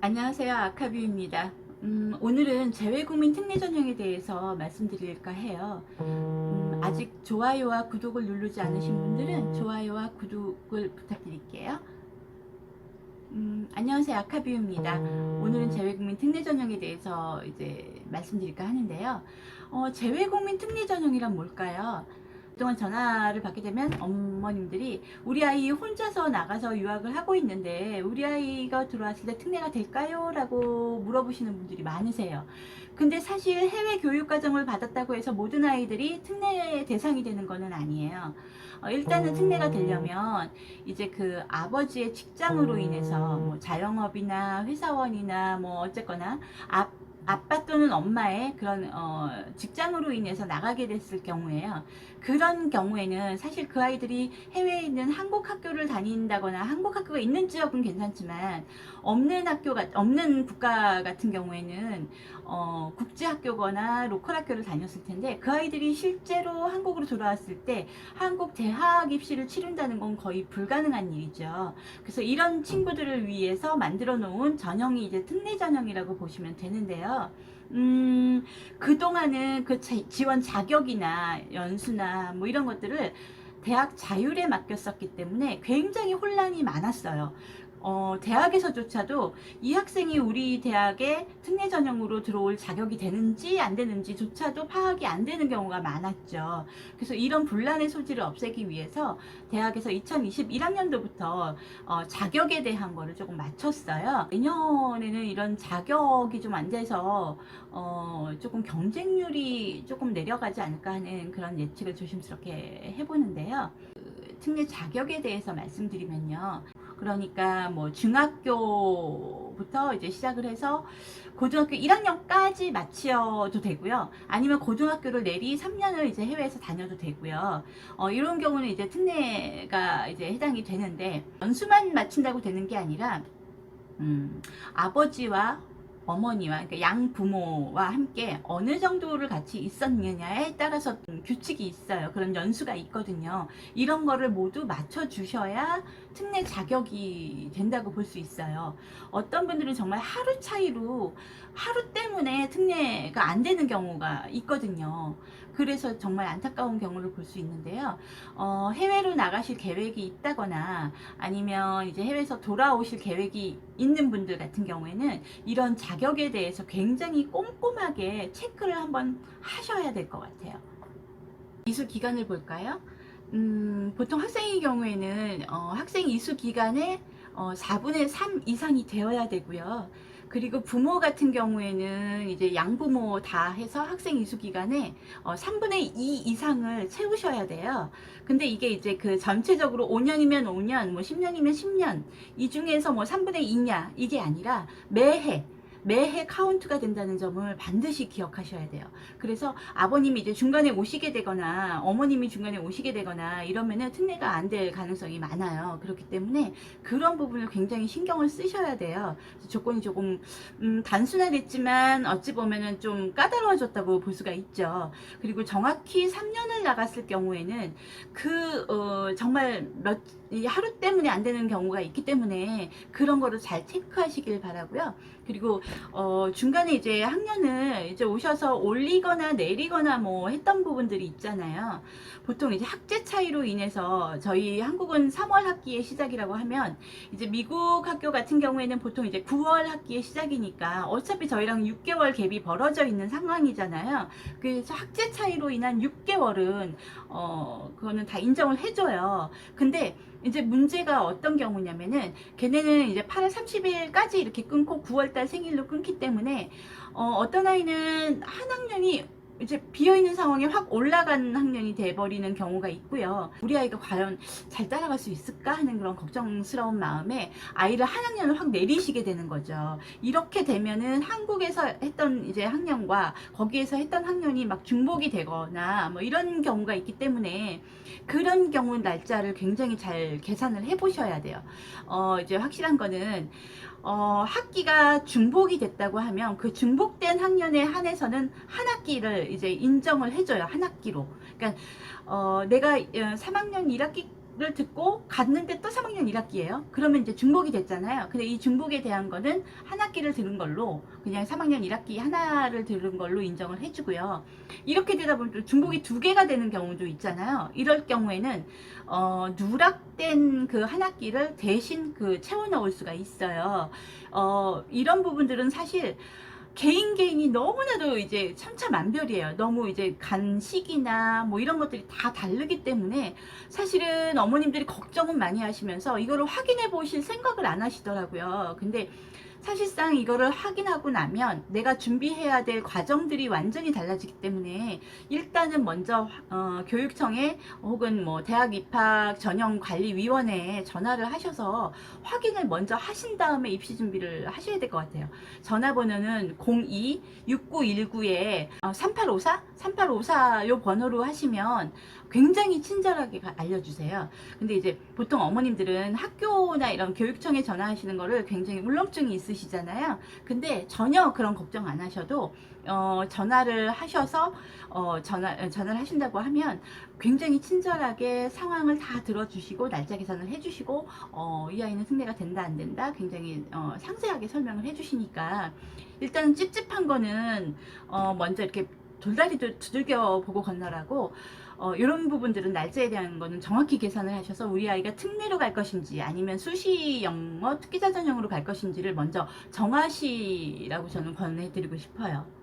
안녕하세요. 아카뷰입니다. 음, 오늘은 재외국민 특례 전형에 대해서 말씀드릴까 해요. 음, 아직 좋아요와 구독을 누르지 않으신 분들은 좋아요와 구독을 부탁드릴게요. 음, 안녕하세요. 아카뷰입니다. 오늘은 재외국민 특례 전형에 대해서 이제 말씀드릴까 하는데요. 어, 재외국민 특례 전형이란 뭘까요? 그동안 전화를 받게 되면 어머님들이 우리 아이 혼자서 나가서 유학을 하고 있는데 우리 아이가 들어왔을 때 특례가 될까요? 라고 물어보시는 분들이 많으세요. 근데 사실 해외 교육 과정을 받았다고 해서 모든 아이들이 특례 대상이 되는 거는 아니에요. 어, 일단은 특례가 되려면 이제 그 아버지의 직장으로 인해서 뭐 자영업이나 회사원이나 뭐 어쨌거나 아, 아빠 또는 엄마의 그런 어, 직장으로 인해서 나가게 됐을 경우에요. 그런 경우에는 사실 그 아이들이 해외에 있는 한국 학교를 다닌다거나 한국 학교가 있는 지역은 괜찮지만 없는 학교가 없는 국가 같은 경우에는 어, 국제 학교거나 로컬 학교를 다녔을 텐데 그 아이들이 실제로 한국으로 돌아왔을 때 한국 대학 입시를 치른다는 건 거의 불가능한 일이죠. 그래서 이런 친구들을 위해서 만들어 놓은 전형이 이제 특례 전형이라고 보시면 되는데요. 음, 그동안은 그 자- 지원 자격이나 연수나 뭐 이런 것들을 대학 자율에 맡겼었기 때문에 굉장히 혼란이 많았어요. 어, 대학에서조차도 이 학생이 우리 대학에 특례 전형으로 들어올 자격이 되는지 안 되는지조차도 파악이 안 되는 경우가 많았죠. 그래서 이런 분란의 소지를 없애기 위해서 대학에서 2021학년도부터 어, 자격에 대한 거를 조금 맞췄어요. 내년에는 이런 자격이 좀 안 돼서 어, 조금 경쟁률이 조금 내려가지 않을까 하는 그런 예측을 조심스럽게 해보는데요. 그 특례 자격에 대해서 말씀드리면요. 그러니까 뭐 중학교부터 이제 시작을 해서 고등학교 1학년까지 마치어도 되고요. 아니면 고등학교를 내리 3년을 이제 해외에서 다녀도 되고요. 어, 이런 경우는 이제 특례가 이제 해당이 되는데 연수만 마친다고 되는 게 아니라 음, 아버지와 어머니와 그러니까 양 부모와 함께 어느 정도를 같이 있었느냐에 따라서 음, 규칙이 있어요. 그런 연수가 있거든요. 이런 거를 모두 맞춰 주셔야 특례 자격이 된다고 볼 수 있어요. 어떤 분들은 정말 하루 차이로 하루 때문에 특례가 안 되는 경우가 있거든요. 그래서 정말 안타까운 경우를 볼 수 있는데요. 어, 해외로 나가실 계획이 있다거나 아니면 이제 해외에서 돌아오실 계획이 있는 분들 같은 경우에는 이런 자격에 대해서 굉장히 꼼꼼하게 체크를 한번 하셔야 될 것 같아요. 이수 기간을 볼까요? 음, 보통 학생의 경우에는 어, 학생 이수 기간에 어, 4분의 3 이상이 되어야 되고요. 그리고 부모 같은 경우에는 이제 양부모 다 해서 학생 이수 기간에 어, 3분의 2 이상을 채우셔야 돼요. 근데 이게 이제 그 전체적으로 5년이면 5년, 뭐 10년이면 10년, 이 중에서 뭐 3분의 2냐, 이게 아니라 매해, 매해 카운트가 된다는 점을 반드시 기억하셔야 돼요. 그래서 아버님이 이제 중간에 오시게 되거나 어머님이 중간에 오시게 되거나 이러면은 특례가 안 될 가능성이 많아요. 그렇기 때문에 그런 부분을 굉장히 신경을 쓰셔야 돼요. 조건이 조금 음, 단순화됐지만 어찌 보면은 좀 까다로워졌다고 볼 수가 있죠. 그리고 정확히 3년을 나갔을 경우에는 그 어, 정말 몇 이 하루 때문에 안 되는 경우가 있기 때문에 그런 거를 잘 체크하시길 바라고요. 그리고 어, 중간에 이제 학년을 이제 오셔서 올리거나 내리거나 뭐 했던 부분들이 있잖아요. 보통 이제 학제 차이로 인해서 저희 한국은 3월 학기의 시작이라고 하면 이제 미국 학교 같은 경우에는 보통 이제 9월 학기의 시작이니까 어차피 저희랑 6개월 갭이 벌어져 있는 상황이잖아요. 그래서 학제 차이로 인한 6개월은 어, 그거는 다 인정을 해줘요. 근데 이제 문제가 어떤 경우냐면은 걔네는 이제 8월 30일까지 이렇게 끊고 9월달 생일로 끊기 때문에 어, 어떤 아이는 한 학년이 이제 비어있는 상황에 확 올라간 학년이 돼버리는 경우가 있고요. 우리 아이가 과연 잘 따라갈 수 있을까 하는 그런 걱정스러운 마음에 아이를 한 학년을 확 내리시게 되는 거죠. 이렇게 되면은 한국에서 했던 이제 학년과 거기에서 했던 학년이 막 중복이 되거나 뭐 이런 경우가 있기 때문에 그런 경우 날짜를 굉장히 잘 계산을 해 보셔야 돼요. 어, 이제 확실한 거는 어, 학기가 중복이 됐다고 하면 그 중복된 학년에 한해서는 한 학기를 이제 인정을 해줘요. 한 학기로. 그러니까 어, 내가 3학년 1학기 를 듣고 갔는데 또 3학년 1학기예요. 그러면 이제 중복이 됐잖아요. 근데 이 중복에 대한 거는 한 학기를 들은 걸로 그냥 3학년 1학기 하나를 들은 걸로 인정을 해주고요. 이렇게 되다 보면 또 중복이 두 개가 되는 경우도 있잖아요. 이럴 경우에는 어, 누락된 그 한 학기를 대신 그 채워 넣을 수가 있어요. 어, 이런 부분들은 사실 개인 개인이 너무나도 이제 천차만별이에요. 너무 이제 간 시기나 뭐 이런 것들이 다 다르기 때문에 사실은 어머님들이 걱정은 많이 하시면서 이거를 확인해 보실 생각을 안 하시더라고요. 근데 사실상 이거를 확인하고 나면 내가 준비해야 될 과정들이 완전히 달라지기 때문에 일단은 먼저 어, 교육청에 혹은 뭐 대학 입학 전형 관리 위원회에 전화를 하셔서 확인을 먼저 하신 다음에 입시 준비를 하셔야 될 것 같아요. 전화번호는 02-6919에 3854? 3854 요 번호로 하시면 굉장히 친절하게 가- 알려주세요. 근데 이제 보통 어머님들은 학교나 이런 교육청에 전화하시는 거를 굉장히 울렁증이 있 으시잖아요. 근데 전혀 그런 걱정 안 하셔도 어, 전화를 하셔서 어, 전화 어, 전화를 하신다고 하면 굉장히 친절하게 상황을 다 들어주시고 날짜 계산을 해주시고 어, 이 아이는 승대가 된다 안 된다 굉장히 어, 상세하게 설명을 해주시니까 일단 찝찝한 거는 어, 먼저 이렇게 돌다리도 두들겨 보고 건너라고 어, 이런 부분들은 날짜에 대한 거는 정확히 계산을 하셔서 우리 아이가 특례로 갈 것인지 아니면 수시 영어 특기자 전형으로 갈 것인지를 먼저 정하시라고 저는 권해드리고 싶어요.